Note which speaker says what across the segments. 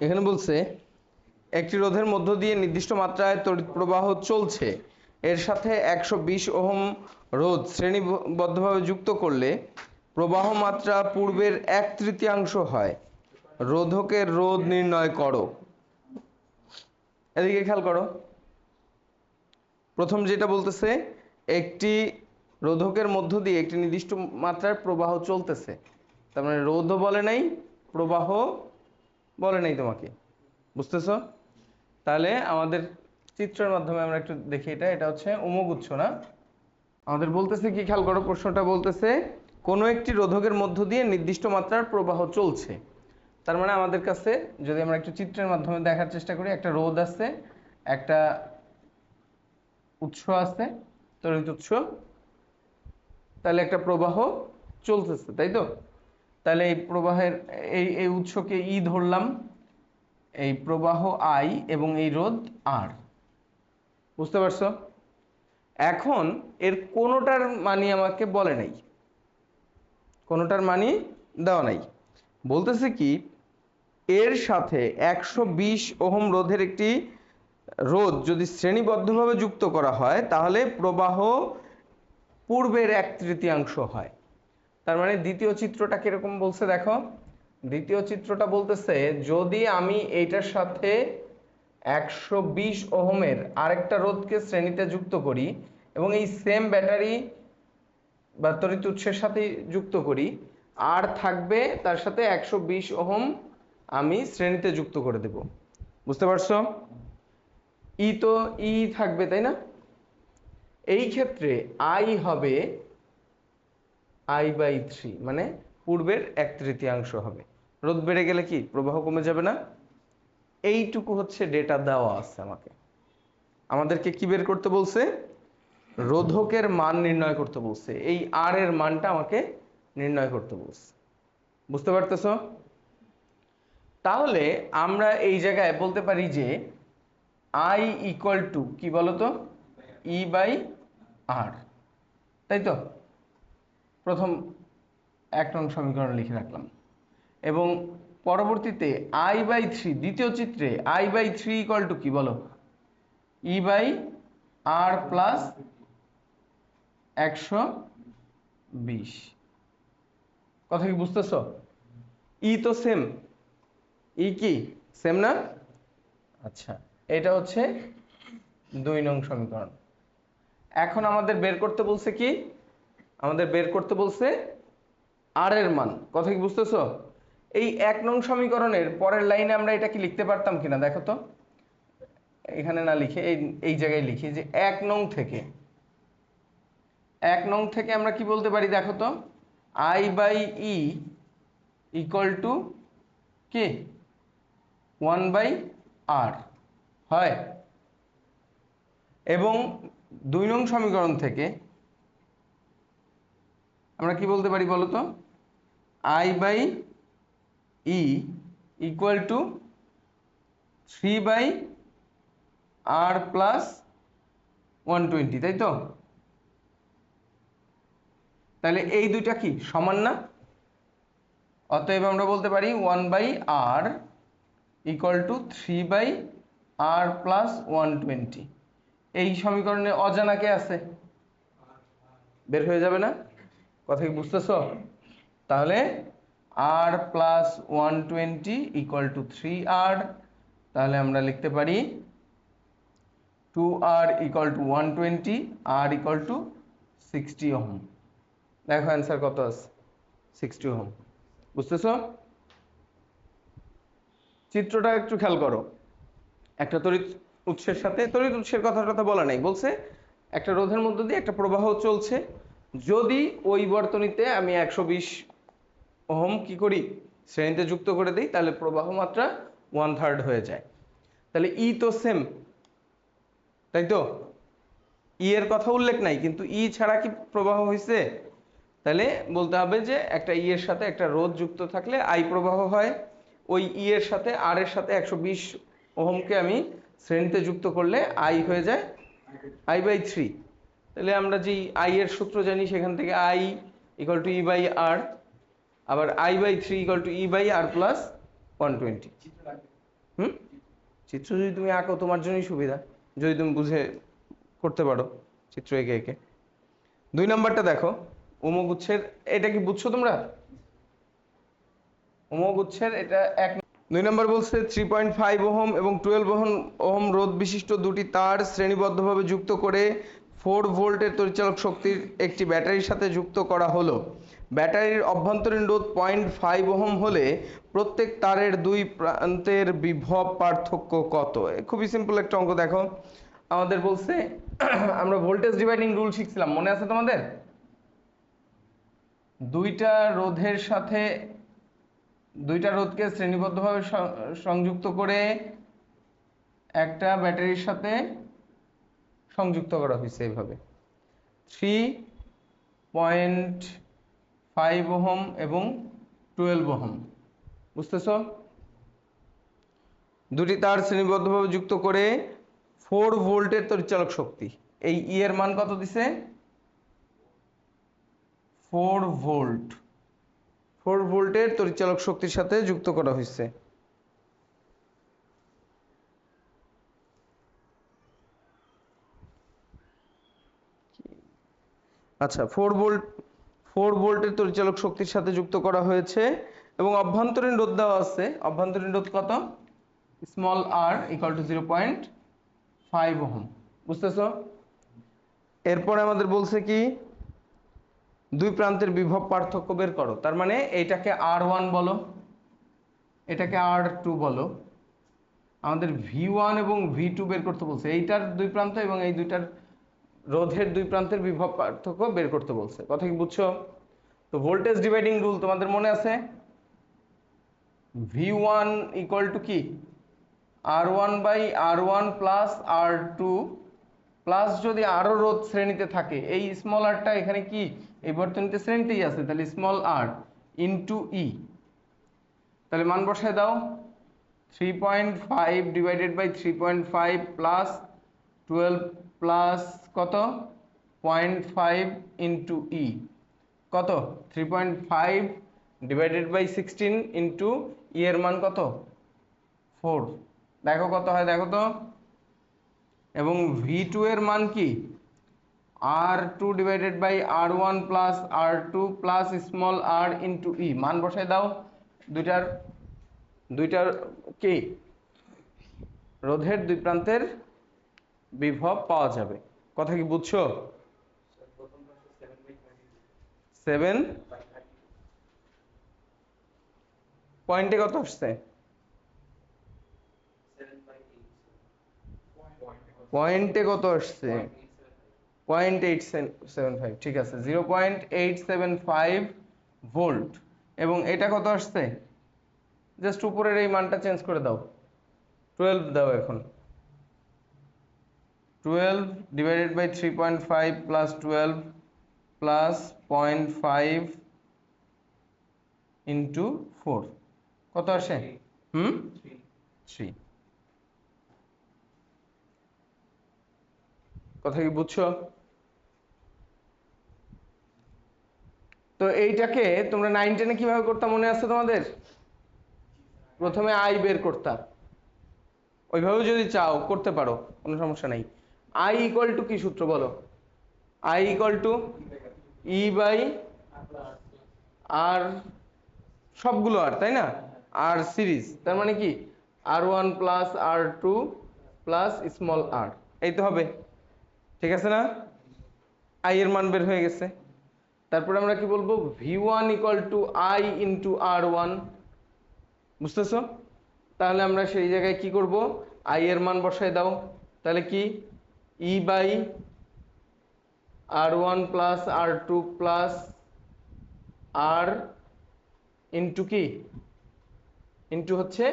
Speaker 1: এখানে বলছে, একটি রোধের মধ্য দিয়ে নির্দিষ্ট মাত্রায় তড়িৎ প্রবাহ চলছে। এর সাথে একশো বিশ ওহম রোধ শ্রেণীবদ্ধভাবে যুক্ত করলে প্রবাহ মাত্রা পূর্বের এক তৃতীয়াংশ হয়। রোধকের রোধ নির্ণয় করো। এদিকে খেয়াল করো। প্রথম যেটা বলতেছে, একটি রোধকের মধ্য দিয়ে একটি নির্দিষ্ট মাত্রার প্রবাহ চলতেছে। তার মানে রোধও বলে নাই, প্রবাহ বলে নাই তোমাকে। বুঝতেছো? তাহলে আমাদের চিত্রের মাধ্যমে আমরা একটু দেখি এটা। এটা হচ্ছে উমগুচ্ছ, না? আমাদের বলতেছে কি, খেয়াল করো, প্রশ্নটা বলতেছে, কোনো একটি রোধকের মধ্য দিয়ে নির্দিষ্ট মাত্রার প্রবাহ চলছে। তার মানে আমাদের কাছে, যদি আমরা একটু চিত্রের মাধ্যমে দেখার চেষ্টা করি, একটা রোধ আছে, একটা উৎস আছে, তড়িৎ উৎস, তাহলে একটা প্রবাহ চলতেছে, তাই তো? তাহলে এই প্রবাহের, এই এই উৎসকে ই ধরলাম, এই প্রবাহ আই এবং এই রোধ আর বুঝতে পারছ? এখন এর কোনোটার মানি আমাকে বলে নাই। কোনোটার মানি দেওয়া নাই। বলতেছে কি, এর সাথে একশো বিশ ওহম রোধের একটি রোধ যদি শ্রেণীবদ্ধভাবে যুক্ত করা হয়, তাহলে প্রবাহ পূর্বের এক তৃতীয়াংশ হয়। তার মানে দ্বিতীয় চিত্রটা কীরকম বলছে দেখো? দ্বিতীয় চিত্রটা বলতেছে, যদি আমি এইটার সাথে একশো বিশ ওহমের আরেকটা রোধকে শ্রেণীতে যুক্ত করি এবং এই সেম ব্যাটারি বা তড়িৎ উৎসের সাথে যুক্ত করি, আর থাকবে তার সাথে একশো বিশ ওহম আমি শ্রেণীতে যুক্ত করে দেব। বুঝতে পারছ? ই তো ই থাকবে, তাই না? এই ক্ষেত্রে আই হবে আই বাই থ্রি মানে পূর্বের এক তৃতীয়াংশ হবে। রোদ বেড়ে গেলে কি? প্রবাহ কমে যাবে না? এইটুকু হচ্ছে ডেটা দেওয়া আছে আমাকে। আমাদেরকে কি বের করতে বলছে? রোধকের মান নির্ণয় করতে বলছে। এই আর এর মানটা আমাকে নির্ণয় করতে বলছে। বুঝতে পারতেছ? তাহলে আমরা এই জায়গায় বলতে পারি যে আই ইকুয়াল টু কি বলতো? ই বাই আর তাই তো? প্রথম এক নং সমীকরণ লিখে রাখলাম। এবং পরবর্তীতে আই বাই থ্রি দ্বিতীয় চিত্রে I by three equal to কি বলো? ই বাই আর প্লাস একশো বিশ। কথা কি বুঝতেছ? ই তো সেম ই কি? সেম না? আচ্ছা এটা হচ্ছে দুই নং সমীকরণ। এখন আমাদের বের করতে বলছে কি? আমাদের বের করতে বলছে আর এর মান। কথা কি বুঝতেছো? এই এক নং সমীকরণের পরের লাইনে আমরা এটা কি লিখতে পারতাম কিনা দেখো তো। এখানে না লিখে, এই এই জায়গায় লিখি যে এক নং থেকে, এক নং থেকে আমরা কি বলতে পারি দেখো তো? I by E equal to কি? ওয়ান বাই আর হয়। এবং দুই নং সমীকরণ থেকে আমরা কি বলতে পারি বলো তো? I by E equal to three by R plus one twenty তাই তো? তাহলে এই দুইটা কি, সমান না? অতএব আমরা বলতে পারি one by R equal to three by R plus one twenty এই সমীকরণে অজানা কে আছে? বের হয়ে যাবে না? কথা কি বুঝতেছ? তাহলে R plus one twenty equal to three R তাহলে আমরা লিখতে পারি two R equal to one twenty R equal to sixty ohm দেখো অ্যান্সার কত আছে? সিক্সটি ওহম বুঝতেছ? চিত্রটা একটু খেয়াল করো। একটা তড়িৎ উৎসের সাথে, তড়িৎ উৎসের কথাটা তো বলা নেই। বলছে একটা রোধের মধ্য দিয়ে একটা প্রবাহ চলছে। যদি ওই বর্তনীতে আমি একশো বিশ ওহম কি করি? শ্রেণীতে যুক্ত করে দিই, তাহলে প্রবাহ মাত্রা ওয়ান থার্ড হয়ে যায়। তাহলে ই তো সেম তাই তো? ই এর কথা উল্লেখ নাই, কিন্তু ই ছাড়া কি প্রবাহ হয়েছে তাহলে বলতে হবে যে একটা ই এর সাথে একটা রোধ যুক্ত থাকলে আই প্রবাহ হয়, ওই ই এর সাথে আর এর সাথে একশো বিশ ওহমকে আমি শ্রেণীতে যুক্ত করলে আই হয়ে যায় আই বাই থ্রি তাহলে আমরা যেই আই এর সূত্র জানি, সেখান থেকে I equal to E by R আবার I by three equal to E by R plus one twenty hmm? চিত্র যদি তুমি আঁকো, তোমার জন্যই সুবিধা। যদি তুমি বুঝে করতে পারো চিত্র এঁকে এঁকে। দুই নাম্বারটা দেখো উমগুচ্ছের এটা কি বুঝছ তোমরা? উমগুচ্ছের এটা এক দুই নম্বর বলছে থ্রি পয়েন্ট ফাইভ ওহম এবং টুয়েলভ ওহম ওহম রোধ বিশিষ্ট দুটি তার শ্রেণীবদ্ধভাবে যুক্ত করে ফোর ভোল্টের তরিচালক শক্তির একটি ব্যাটারির সাথে যুক্ত করা হলো। ব্যাটারির অভ্যন্তরীণ রোধ পয়েন্ট ফাইভ ওহম হলে প্রত্যেক তারের দুই প্রান্তের বিভব পার্থক্য কত? খুবই সিম্পল একটা অঙ্ক, দেখো। আমাদের বলছে, আমরা ভোল্টেজ ডিভাইডিং রুল শিখছিলাম, মনে আছে তোমাদের? দুইটা রোধের সাথে, দুইটা রোধকে শ্রেণীবদ্ধভাবে সংযুক্ত করে একটা ব্যাটারির সাথে সংযুক্ত করা হয়েছে এইভাবে। থ্রি পয়েন্ট ফাইভ ওহম এবং টুয়েলভ ওহম। বুঝতেছ? দুটি তার শ্রেণীবদ্ধভাবে যুক্ত করে ফোর ভোল্টের তরিচালক শক্তি। এই ই এর মান কত দিছে? ফোর ভোল্ট ফোর ভোল্টের তরিচালক শক্তির সাথে যুক্ত করা হয়েছে। আচ্ছা ফোর ভোল্ট ফোর ভোল্টের তরিচালক শক্তির সাথে যুক্ত করা হয়েছে এবং অভ্যন্তরীণ রোধ দেওয়া আছে। অভ্যন্তরীণ রোধ কত? Small R equal to zero point five ohm বুঝতেছো? এরপরে আমাদের বলছে কি, দুই প্রান্তের বিভব পার্থক্য বের করো। তার মানে এইটাকে আর ওয়ান বলো, এটাকে আর টু বলো। আমাদের ভি ওয়ান এবং ভি টু বের করতে বলছে। এইটার দুই প্রান্ত এবং এই দুইটার রোধের দুই প্রান্তের বিভব পার্থক্য বের করতে বলছে। কথা কি বুঝছ? তো ভোল্টেজ ডিভাইডিং রুল তোমাদের মনে আছে? ভি ওয়ান ইকুয়াল টু কি? R one by R one plus R two plus যদি আরও রোধ শ্রেণীতে থাকে, এই স্মল আরটা এখানে কি? এই বর্তনীতে শ্রেণীতেই আছে, তাহলে স্মল আর ইন্টু ই তাহলে মান বসায় দাও। Three point five divided by three point five plus twelve plus কত? পয়েন্ট ফাইভ ইন্টু ই কত? Three point five divided by sixteen into E এর মান কত? ফোর দেখো কত হয়, দেখো তো। এবং ভি টু এর মান কি? R two divided by R one plus R two plus small R into E মান বসাই দাও। দুইটার দুইটার কি? রোধের দুই প্রান্তের বিভব পাওয়া যাবে। কথা কি বুঝছ? সেভেন পয়েন্টে কত আসছে? পয়েন্টে কত আসছে? পয়েন্ট এইট সেভেন ফাইভ ঠিক আছে। Zero point eight seven five volt এবং এটা কত আসছে? জাস্ট উপরের এই মানটা চেঞ্জ করে দাও। টুয়েলভ দাও এখন। Twelve divided by three point five plus twelve plus point five into four কত আসে? হুম? থ্রি কথা কি বুঝছ? তো এইটাকে তোমরা নাইন টেনে কীভাবে করতাম মনে আছে তোমাদের? প্রথমে আই বের করতাম ওইভাবেও যদি চাও করতে পারো কোনো সমস্যা নাই। আই ইকুয়াল টু কি সূত্র বলো? I equal to E by R সবগুলো আর তাই না? আর সিরিজ তার মানে কি? R one plus R two plus small R এই তো হবে। ঠিক আছে না? আই এর মান বের হয়ে গেছে। তারপরে আমরা কি বলব? V one equal to I into R one বুঝতেছো? তাহলে আমরা সেই জায়গায় কি করব? আই এর মান বসায় দাও। তাহলে কি? E by R one plus R two plus R into কি? ইন্টু হচ্ছে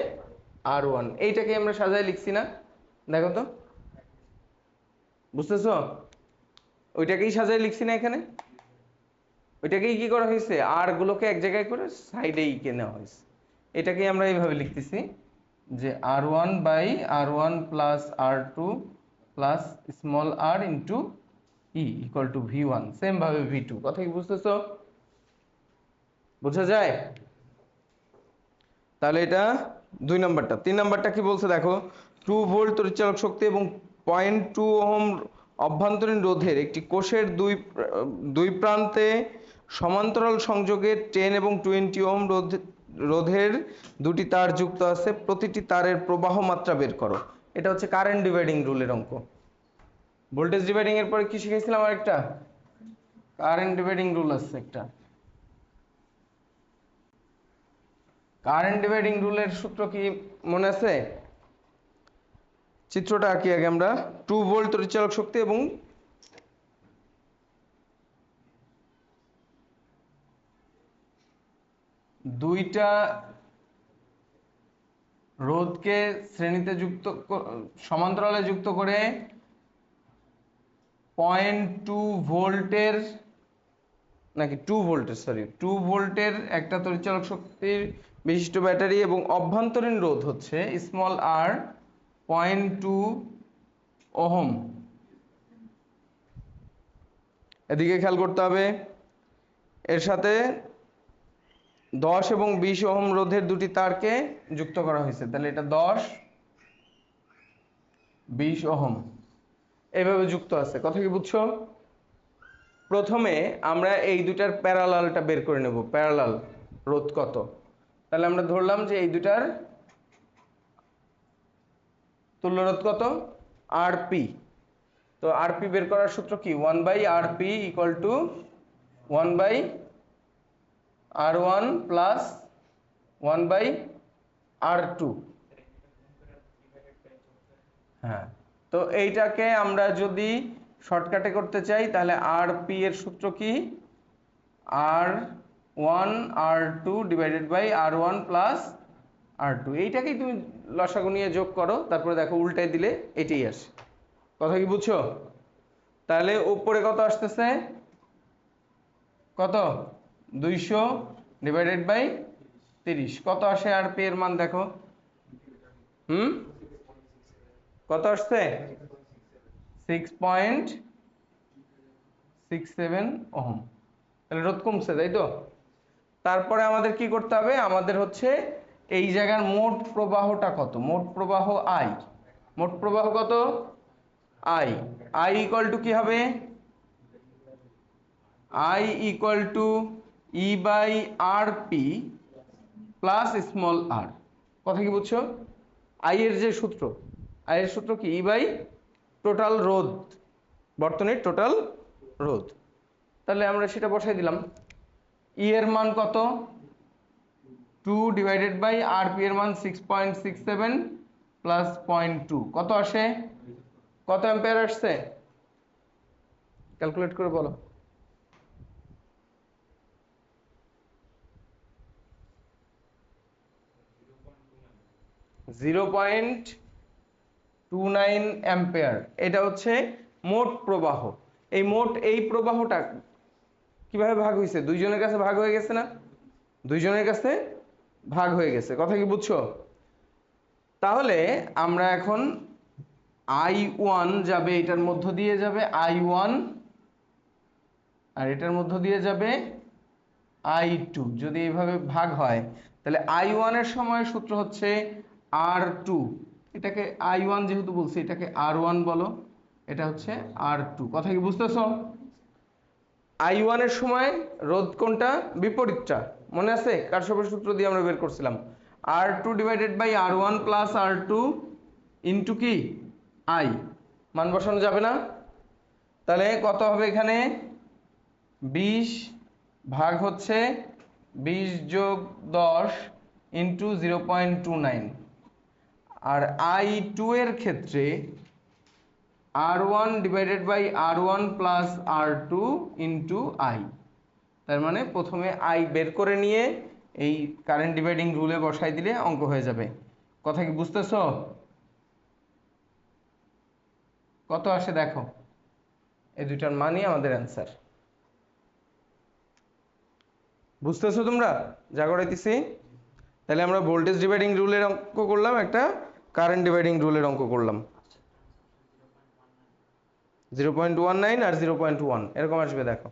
Speaker 1: আর ওয়ান এইটাকে আমরা সাজায় লিখছি না। দেখো তো। বুঝতেছো? ওইটাকেই সাজায় লিখছি না এখানে। ওইটাকেই কি করা হয়েছে? আর গুলোকে এক জায়গায় করে সাইডেই নেওয়া হয়েছে। এটাকেই আমরা এইভাবে লিখতেছি যে R one by R one plus R two plus small R into E equal to V one same ভাবে ভি টু কথা কি বুঝতেছো? বোঝা যায়? তাহলে এটা দুই নাম্বারটা। তিন নাম্বারটা কি বলছে দেখো? টু ভোল্ট তড়িৎচালক শক্তি এবং পয়েন্ট টু ওহম অভ্যন্তরীণ রোধের একটি কোষের দুই দুই প্রান্তে সমান্তরাল সংযোগে টেন এবং টোয়েন্টি ওহম রোধ, রোধের দুটি তার যুক্ত আছে। প্রতিটি তারের প্রবাহ মাত্রা বের করো। এটা হচ্ছে কারেন্ট ডিভাইডিং রুলের অঙ্ক। ভোল্টেজ ডিভাইডিং এর পরে কি শিখেছিলাম আরেকটা? কারেন্ট ডিভাইডিং রুল আছে একটা। কারেন্ট ডিভাইডিং রুলের সূত্র কি মনে আছে? চিত্রটা আঁকি আগে আমরা। টু ভোল্ট তড়িৎচালক শক্তি এবং দুইটা রোধকে শ্রেণীতে যুক্ত সমান্তরালে যুক্ত করে পয়েন্ট টু ভোল্টের, নাকি টু ভোল্টের সরি টু ভোল্টের একটা তড়িৎচালক শক্তির বিশিষ্ট ব্যাটারি এবং অভ্যন্তরীণ রোধ হচ্ছে small R point two ohm. এদিকে খেয়াল করতে হবে। এর সাথে দশ এবং বিশ ওহম রোধের দুটি তারকে যুক্ত করা হয়েছে। তাহলে এটা দশ, বিশ ওহম। এইভাবে যুক্ত আছে। কথা কি বুঝছ? প্রথমে আমরা এই দুটার প্যারালালটা বের করে নেব। প্যারালাল রোধ কত? তাহলে আমরা ধরলাম যে এই দুটার তুল্য রোধ কত? আর পি তো আর পি বের করার সূত্র কি? One by R P equal to one by R one plus one by R two হ্যাঁ তো এইটাকে আমরা যদি শর্টকাটে করতে চাই, তাহলে আর পি এর সূত্র কি? R one R two divided by R one plus R two এইটাকেই তুমি লসাগু নিয়ে যোগ করো, তারপরে দেখো উল্টাই দিলে এটাই আসে। কথা কি বুঝছ? তাহলে উপরে কত আসতেছে? কত? দুইশো ডিভাইডেড বাই তিরিশ। কত আসে আর পি এর মান দেখো? হুম? কত আসছে? Six point six seven ohm. তাহলে রোধ কমছে, তাই তো? তারপরে আমাদের কি করতে হবে? আমাদের হচ্ছে এই জায়গার মোট প্রবাহটা কত? মোট প্রবাহ আই মোট প্রবাহ কত? আই আই ইকুয়াল টু কি হবে? I equal to E by R P plus small R কথা কি বুঝছ? আই এর যে সূত্র আই এর সূত্র কি? ই বাই টোটাল রোধ, বর্তনীর টোটাল রোধ। তাহলে আমরা সেটা বসাই দিলাম। ই এর মান কত? Two divided by R P এর মান six point six seven plus point two কত আসে? কত অ্যাম্পেয়ার আসছে? ক্যালকুলেট করে বলো। Zero point two nine ampere. এটা হচ্ছে মোট প্রবাহ। এই মোট এই প্রবাহটা কীভাবে ভাগ হয়েছে দুইজনের কাছে ভাগ হয়ে গেছে না? দুইজনের কাছে ভাগ হয়ে গেছে। কথা কি বুঝছ? তাহলে আমরা এখন আই ওয়ান যাবে, এটার মধ্য দিয়ে যাবে আই ওয়ান, আর এটার মধ্য দিয়ে যাবে আই টু। যদি এইভাবে ভাগ হয়, তাহলে আই ওয়ানের সময় সূত্র হচ্ছে আর টু এটাকে আই ওয়ান যেহেতু বলছি, এটাকে আর ওয়ান বলো, এটা হচ্ছে আর টু কথা কি বুঝতেছ? আই ওয়ানের সময় রোধ কোনটা বিপরীতটা মনে আছে? কারসবের সূত্র দিয়ে আমরা বের করছিলাম। R two divided by R one plus R two into কি? আই মান বসানো যাবে না? তাহলে কত হবে এখানে? বিশ ভাগ হচ্ছে বিশ যোগ দশ into zero point two nine R I two এর ক্ষেত্রে R one divided by R one plus R two into I তার মানে প্রথমে আই বের করে নিয়ে এই কারেন্ট ডিভাইডিং রুলে বসাই দিলে অঙ্ক হয়ে যাবে। কথা কি বুঝতেছো? কত আসে দেখো? এই দুইটার মানই আমাদের অ্যান্সার বুঝতেছো তোমরা? যা করাইতেছি তাহলে আমরা ভোল্টেজ ডিভাইডিং রুলের অঙ্ক করলাম একটা কারেন্ট ডিভাইডিং রুলের অঙ্ক করলাম। জিরো পয়েন্ট ওয়ান নাইন আর জিরো পয়েন্ট ওয়ান এরকম আসবে, দেখো।